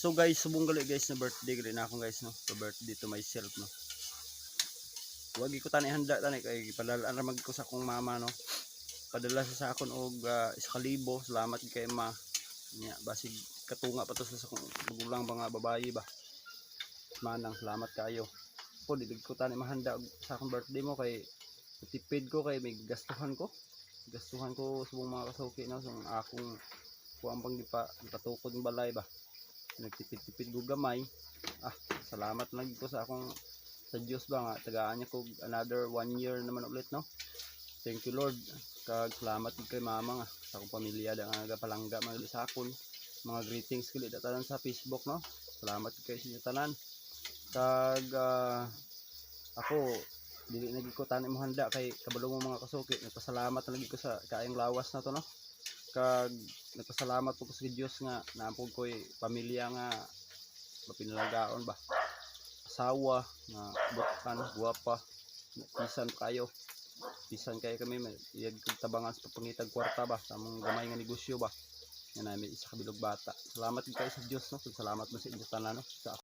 So guys, subong gali guys na birthday gali na ako guys no. So birthday to myself no. Wag ko tani handa tani kay padala ra ko sa akong mama no. Padala sa sa akon og uh, iskalibo. Salamat kay ma. Nya basig katunga pa to sa akong magulang mga babayi ba. Manang salamat kayo. Ko dili ko tani mahanda og sa akong birthday mo kay tipid ko kay may gastuhan ko. Gastuhan ko subong mga kasuki no sa akong kuang pang gipa patukod ng balay ba nagtipid-tipid ko gamay. Ah salamat lagi ko sa akong sa Diyos ba nga tagaan niya ko another one year naman ulit no? Thank you Lord. Kag salamat kay mama nga sa akong pamilya da nga palangga mga sa akon mga greetings kili da tanan sa Facebook no? Salamat kay sa tanan. Kag ah, ako dili na gid ko tanim mo handa kay kabalo mo mga kasuki. Nagpasalamat na lagi ko sa kaayong lawas na to no kag nagpasalamat po ko sa Dios nga naapog ko'y pamilya nga mapinalagaon ba? Asawa nga bukan guwapa pisan kayo. Pisan kayo kami kong tabangan sa papangitag kwarta ba? Sa among gamay nga negosyo ba? Nga namin isa kabilog bata. Salamat kayo sa Dios no? Salamat mo sa inyo tanan no? Sa